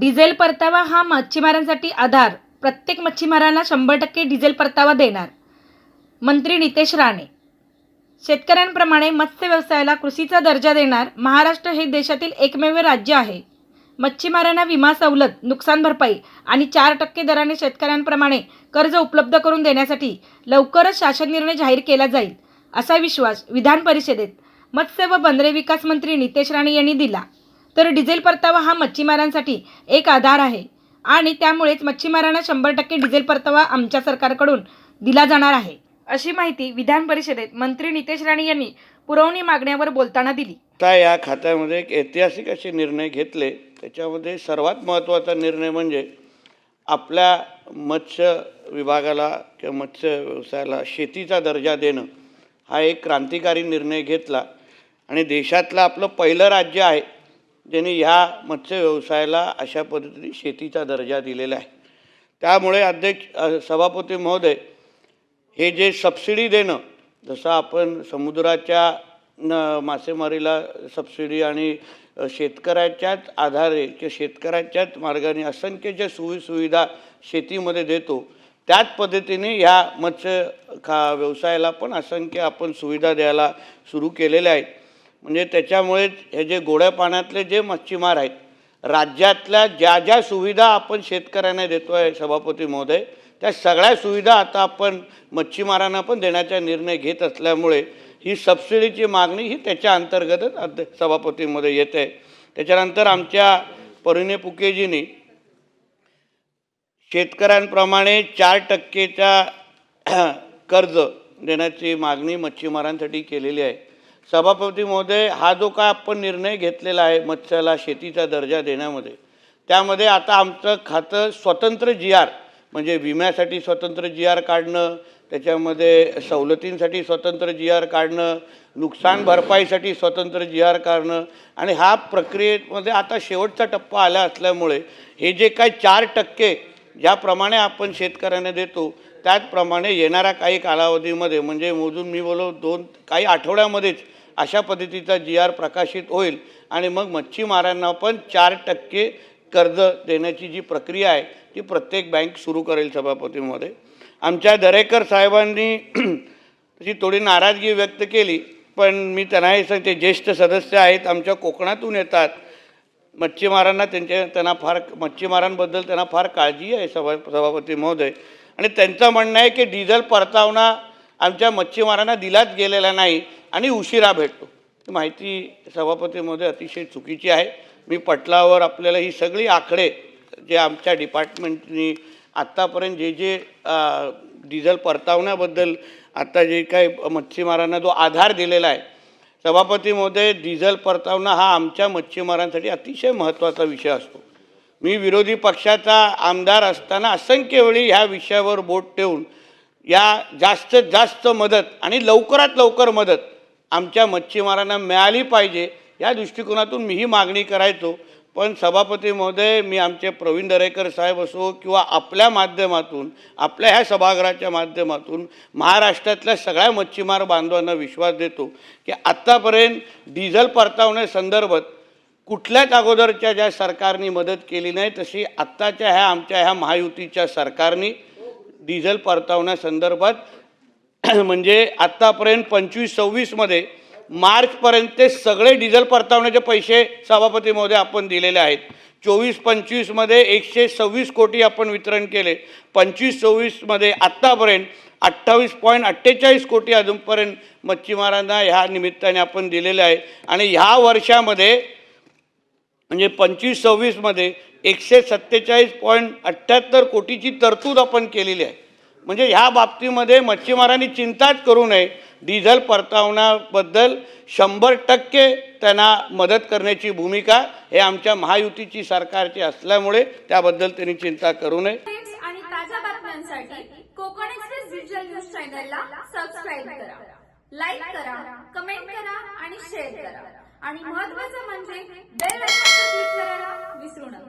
Diesel परतावा हा मच्छीमारांसाठी आधार. प्रत्येक मच्छीमाराला शंभर टक्के डिझेल परतावा देणार. मंत्री नितेश राणे. शेतकऱ्यांप्रमाणे मत्स्य व्यवसायाला कृषीचा दर्जा देणार महाराष्ट्र हे देशातील एकमेव राज्य आहे. मच्छीमारांना विमा सवलत नुकसान भरपाई आणि चार टक्के दराने शेतकऱ्यांप्रमाणे कर्ज उपलब्ध करून देण्यासाठी लवकरच शासन निर्णय जाहीर केला जाईल असा विश्वास विधान परिषदेत मत्स्य व बंदरे विकास मंत्री नितेश राणे यांनी दिला. तर डिझेल परतावा हा मच्छीमारांसाठी एक आधार आहे. आणि त्यामुळेच मच्छीमारांना शंभर टक्के डिझेल परतावा आमच्या सरकारकडून दिला जाणार आहे. अशी माहिती विधान परिषदेत मंत्री नितेश राणे यांनी पुरवणी मागण्यावर बोलताना दिली. आता या खात्यामध्ये एक ऐतिहासिक असे निर्णय घेतले त्याच्यामध्ये सर्वात महत्त्वाचा निर्णय म्हणजे आपल्या मत्स्य विभागाला किंवा मत्स्य व्यवसायाला शेतीचा दर्जा देणं हा एक क्रांतिकारी निर्णय घेतला. आणि देशातलं आपलं पहिलं राज्य आहे ज्यांनी ह्या मत्स्य व्यवसायाला अशा पद्धतीने शेतीचा दर्जा दिलेला आहे. त्यामुळे अध्यक्ष सभापती महोदय हे जे सबसिडी देणं जसं आपण समुद्राच्या न मासेमारीला सबसिडी आणि शेतकऱ्याच्याच आधारे किंवा शेतकऱ्याच्याच मार्गाने असंख्य ज्या सोयीसुविधा शेतीमध्ये देतो त्याच पद्धतीने ह्या मत्स्य खा व्यवसायाला पण असंख्य आपण सुविधा द्यायला सुरू केलेल्या आहेत. म्हणजे त्याच्यामुळेच हे जे गोड्या पाण्यातले जे मच्छीमार आहेत राज्यातल्या ज्या ज्या सुविधा आपण शेतकऱ्यांना देतो आहे सभापती महोदय त्या सगळ्या सुविधा आता आपण मच्छीमारांना पण देण्याचा निर्णय घेत असल्यामुळे ही सबसिडीची मागणी ही त्याच्या अंतर्गतच अध्य सभापतीमध्ये येते. त्याच्यानंतर आमच्या परिणे पुकेजींनी शेतकऱ्यांप्रमाणे चार टक्केचा कर्ज देण्याची मागणी मच्छीमारांसाठी केलेली आहे. सभापती महोदय हा जो काय आपण निर्णय घेतलेला आहे मत्स्याला शेतीचा दर्जा देण्यामध्ये त्यामध्ये आता आमचं खातं स्वतंत्र जी आर म्हणजे विम्यासाठी स्वतंत्र जी आर काढणं त्याच्यामध्ये सवलतींसाठी स्वतंत्र जी आर काढणं नुकसान भरपाईसाठी स्वतंत्र जी आर काढणं आणि हा प्रक्रियेमध्ये आता शेवटचा टप्पा आला असल्यामुळे हे जे काय चार टक्के ज्याप्रमाणे आपण शेतकऱ्यांना देतो त्याचप्रमाणे येणाऱ्या काही कालावधीमध्ये म्हणजे मोजून मी बोलो दोन काही आठवड्यामध्येच अशा पद्धतीचा जी आर प्रकाशित होईल आणि मग मच्छीमारांना पण चार टक्के कर्ज देण्याची जी प्रक्रिया आहे ती प्रत्येक बँक सुरू करेल सभापतीमध्ये. आमच्या दरेकर साहेबांनी तशी थोडी नाराजगी व्यक्त केली पण मी त्यांना हे सांगते ज्येष्ठ सदस्य आहेत आमच्या कोकणातून येतात. मच्छीमारांना त्यांच्या त्यांना फार मच्छीमारांबद्दल त्यांना फार काळजी आहे सभा सभापती महोदय आणि त्यांचं म्हणणं आहे की डिझेल परतावणा आमच्या मच्छीमारांना दिलाच गेलेला नाही आणि उशिरा भेटतो. ही माहिती सभापतीमध्ये अतिशय चुकीची आहे. मी पटलावर आपल्याला ही सगळी आकडे जे आमच्या डिपार्टमेंटनी आत्तापर्यंत जे जे डिझेल परतावण्याबद्दल आत्ता जे काही मच्छीमारांना जो आधार दिलेला आहे. सभापतीमध्ये डिझेल परतावणा हा आमच्या मच्छीमारांसाठी अतिशय महत्त्वाचा विषय असतो. मी विरोधी पक्षाचा आमदार असताना असंख्य वेळी ह्या विषयावर बोट ठेवून या जास्तीत जास्त मदत आणि लवकरात लवकर मदत आमच्या मच्छीमारांना मिळाली पाहिजे या दृष्टिकोनातून मीही मागणी करायचो. पण सभापती महोदय मी आमचे प्रवीण दरेकर साहेब असो किंवा आपल्या माध्यमातून आपल्या ह्या सभागृहाच्या माध्यमातून महाराष्ट्रातल्या सगळ्या मच्छीमार बांधवांना विश्वास देतो की आत्तापर्यंत डिझेल परतावण्यासंदर्भात कुठल्याच अगोदरच्या ज्या सरकारनी मदत केली नाही तशी आत्ताच्या ह्या आमच्या ह्या महायुतीच्या सरकारनी डिझेल परतावण्यासंदर्भात म्हणजे आत्तापर्यंत पंचवीस सव्वीसमध्ये मार्चपर्यंत ते सगळे डिझेल परतावण्याचे पैसे सभापती महोदय आपण दिलेले आहेत. चोवीस पंचवीसमध्ये एकशे सव्वीस कोटी आपण वितरण केले. पंचवीस सव्वीसमध्ये आत्तापर्यंत अठ्ठावीस पॉईंट अठ्ठेचाळीस कोटी अजूनपर्यंत मच्छीमारांना ह्या निमित्ताने आपण दिलेले आहे. आणि ह्या वर्षामध्ये म्हणजे पंचवीस सव्वीसमध्ये एकशे सत्तेचाळीस पॉईंट अठ्ठ्याहत्तर कोटीची तरतूद आपण केलेली आहे. म्हणजे ह्या बाबतीमध्ये मच्छीमारांनी चिंताच करू नये. डिझेल परतावण्याबद्दल शंभर टक्के त्यांना मदत करण्याची भूमिका हे आमच्या महायुतीची सरकारची असल्यामुळे त्याबद्दल त्यांनी चिंता करू नये. आणि ताज्या बातम्यांसाठी कोकण एक्सप्रेस डिजिटल न्यूज चॅनलला सबस्क्राईब करा. लाईक करा कमेंट करा आणि शेअर करा. आणि महत्वाचं म्हणजे बेल आयकॉनवर क्लिक करायला विसरू नका.